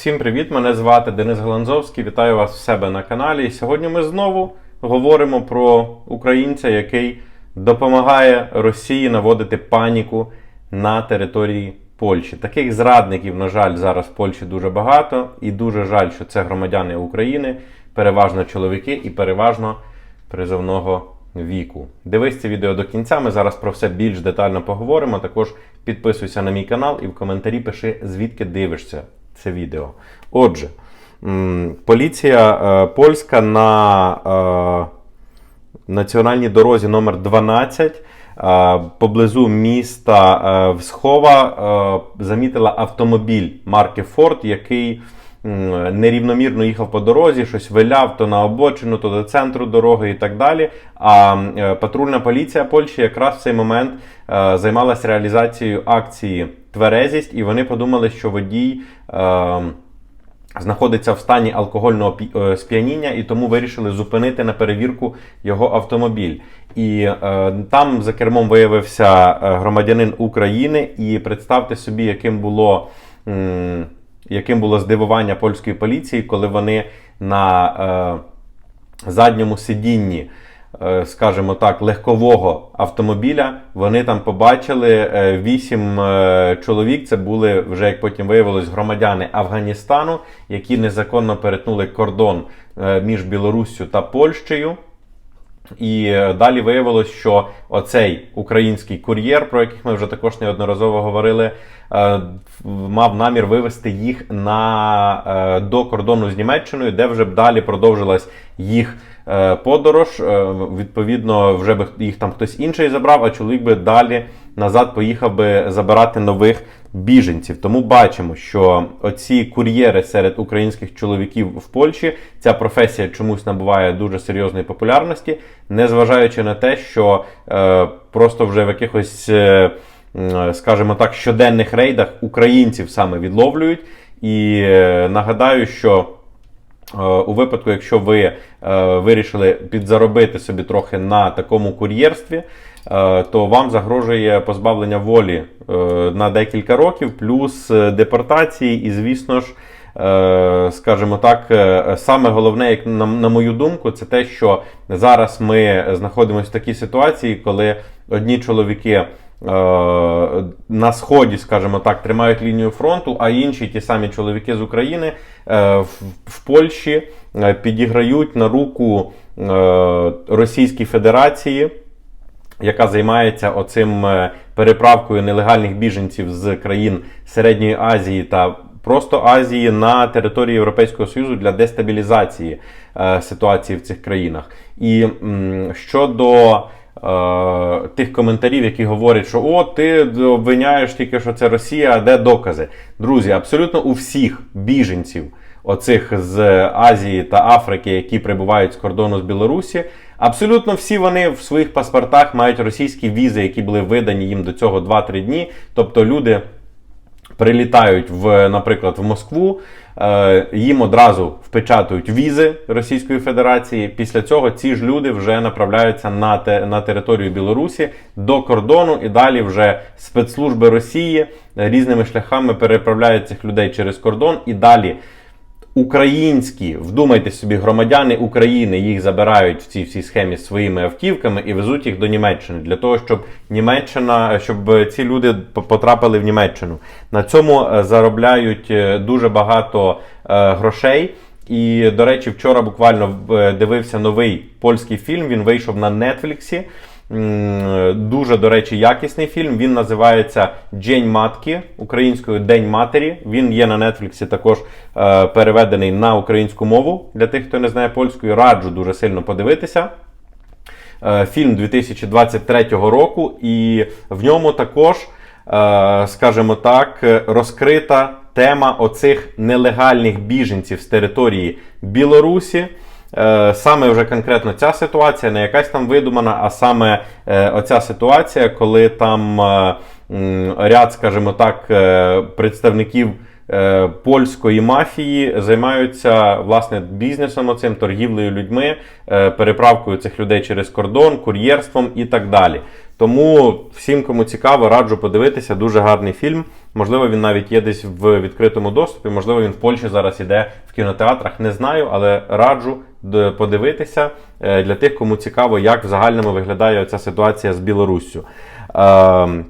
Всім привіт! Мене звати Денис Галанзовський. Вітаю вас в себе на каналі. І сьогодні ми знову говоримо про українця, який допомагає Росії наводити паніку на території Польщі. Таких зрадників, на жаль, зараз в Польщі дуже багато, і дуже жаль, що це громадяни України, переважно чоловіки і переважно призовного віку. Дивись це відео до кінця. Ми зараз про все більш детально поговоримо. Також підписуйся на мій канал і в коментарі пиши, звідки дивишся це відео. Отже, поліція е, польська на е, національній дорозі номер 12 е, поблизу міста Всхова замітила автомобіль марки Ford, який нерівномірно їхав по дорозі, щось виляв то на обочину, то до центру дороги і так далі. А е, патрульна поліція Польщі якраз в цей момент е, займалася реалізацією акції Тверезість, і вони подумали, що водій. е, знаходиться в стані алкогольного сп'яніння, і тому вирішили зупинити на перевірку його автомобіль. І е, там за кермом виявився громадянин України, і представте собі, яким було. м, Яким було здивування польської поліції, коли вони на е, задньому сидінні, е, скажімо так, легкового автомобіля, вони там побачили е, вісім е, чоловік. Це були вже, як потім виявилось, громадяни Афганістану, які незаконно перетнули кордон е, між Білоруссю та Польщею. І е, далі виявилось, що оцей український кур'єр, про яких ми вже також неодноразово говорили, е, мав намір вивести їх на, е, до кордону з Німеччиною, де вже б далі продовжилась їх подорож. Е, Відповідно, вже би їх там хтось інший забрав, а чоловік би далі назад поїхав би забирати нових біженців. Тому бачимо, що оці кур'єри серед українських чоловіків в Польщі ця професія чомусь набуває дуже серйозної популярності, незважаючи на те, що е, просто вже в якихось, е, скажімо так, щоденних рейдах українців саме відловлюють. І е, нагадаю, що Е, У випадку, якщо ви е, вирішили підзаробити собі трохи на такому кур'єрстві, е, то вам загрожує позбавлення волі е, на декілька років, плюс е, депортації, і, звісно ж, е, скажімо так, е, саме головне, як на, мою думку, це те, що зараз ми знаходимося в такій ситуації, коли одні чоловіки е, на сході, скажімо так, тримають лінію фронту, а інші ті самі чоловіки з України е, в, Польщі е, підіграють на руку е, Російській Федерації. Яка займається оцим е, переправкою нелегальних біженців з країн Середньої Азії та просто Азії на території Європейського Союзу для дестабілізації е, ситуації в цих країнах. І м, щодо е, тих коментарів, які говорять, що о, ти обвиняєш тільки, що це Росія, а де докази. Друзі, абсолютно у всіх біженців, оцих з Азії та Африки, які прибувають з кордону з Білорусі, абсолютно всі вони в своїх паспортах мають російські візи, які були видані їм до цього 2-3 дні. Тобто люди прилітають в, наприклад, в Москву, е, їм одразу впечатують візи Російської Федерації. Після цього ці ж люди вже направляються на, те, на територію Білорусі до кордону, і далі вже спецслужби Росії різними шляхами переправляють цих людей через кордон і далі. Українські, вдумайте собі, громадяни України їх забирають в цій всій схемі своїми автівками і везуть їх до Німеччини для того, щоб Німеччина, щоб ці люди потрапили в Німеччину. На цьому е, заробляють е, дуже багато е, грошей. І, до речі, вчора буквально дивився новий польський фільм. Він вийшов на Нетфліксі. Дуже, до речі, якісний фільм. Він називається День матки українською День матері. Він є на Нетфліксі також е, переведений на українську мову. Для тих, хто не знає польської, раджу дуже сильно подивитися. Е, Фільм 2023 року, і в ньому також, е, скажімо так, розкрита тема оцих нелегальних біженців з території Білорусі. Е, Саме вже конкретно ця ситуація, не якась там видумана, а саме е, оця ситуація, коли там е, ряд, скажімо так, представників польської мафії займаються власне бізнесом, оцим торгівлею людьми, переправкою цих людей через кордон, кур'єрством і так далі. Тому всім, кому цікаво, раджу подивитися. Дуже гарний фільм. Можливо, він навіть є десь в відкритому доступі. Можливо, він в Польщі зараз іде в кінотеатрах. Не знаю, але раджу подивитися е, для тих, кому цікаво, як в загальному виглядає ця ситуація з Білоруссю. Е,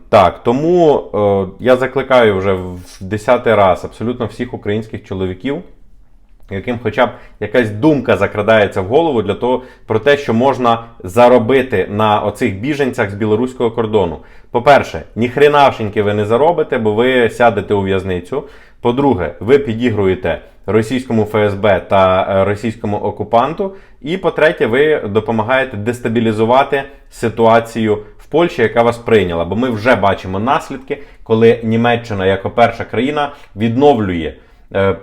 так, тому е, я закликаю вже в десятий раз абсолютно всіх українських чоловіків яким хоча б якась думка закрадається в голову для того про те, що можна заробити на оцих біженцях з білоруського кордону. По-перше, ніхренашеньки ви не заробите, бо ви сядете у в'язницю. По-друге, ви підігруєте російському ФСБ та е, російському окупанту. І по-третє, ви допомагаєте дестабілізувати ситуацію в Польщі, яка вас прийняла. Бо ми вже бачимо наслідки, коли Німеччина, як перша країна, відновлює е,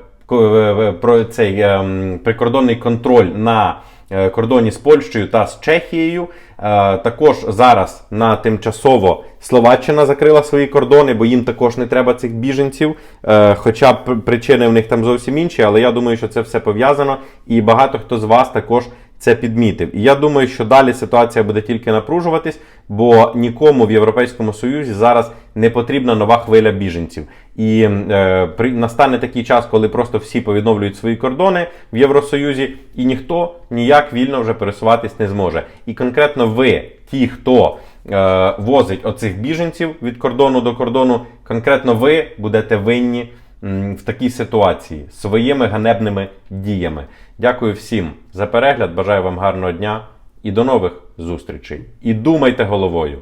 про цей е, прикордонний контроль на е, кордоні з Польщею та з Чехією. Е, Також зараз на тимчасово Словаччина закрила свої кордони, бо їм також не треба цих біженців. Е, Хоча причини в них там зовсім інші, але я думаю, що це все пов'язано, і багато хто з вас також це підмітив. І я думаю, що далі ситуація буде тільки напружуватись, бо нікому в Європейському Союзі зараз не потрібна нова хвиля біженців. І е, при, настане такий час, коли просто всі повідновлюють свої кордони в Євросоюзі, і ніхто ніяк вільно вже пересуватись не зможе. І конкретно ви, ті, хто е, возить оцих біженців від кордону до кордону, конкретно ви будете винні в такій ситуації своїми ганебними діями. Дякую всім за перегляд. Бажаю вам гарного дня і до нових зустрічей. І думайте головою.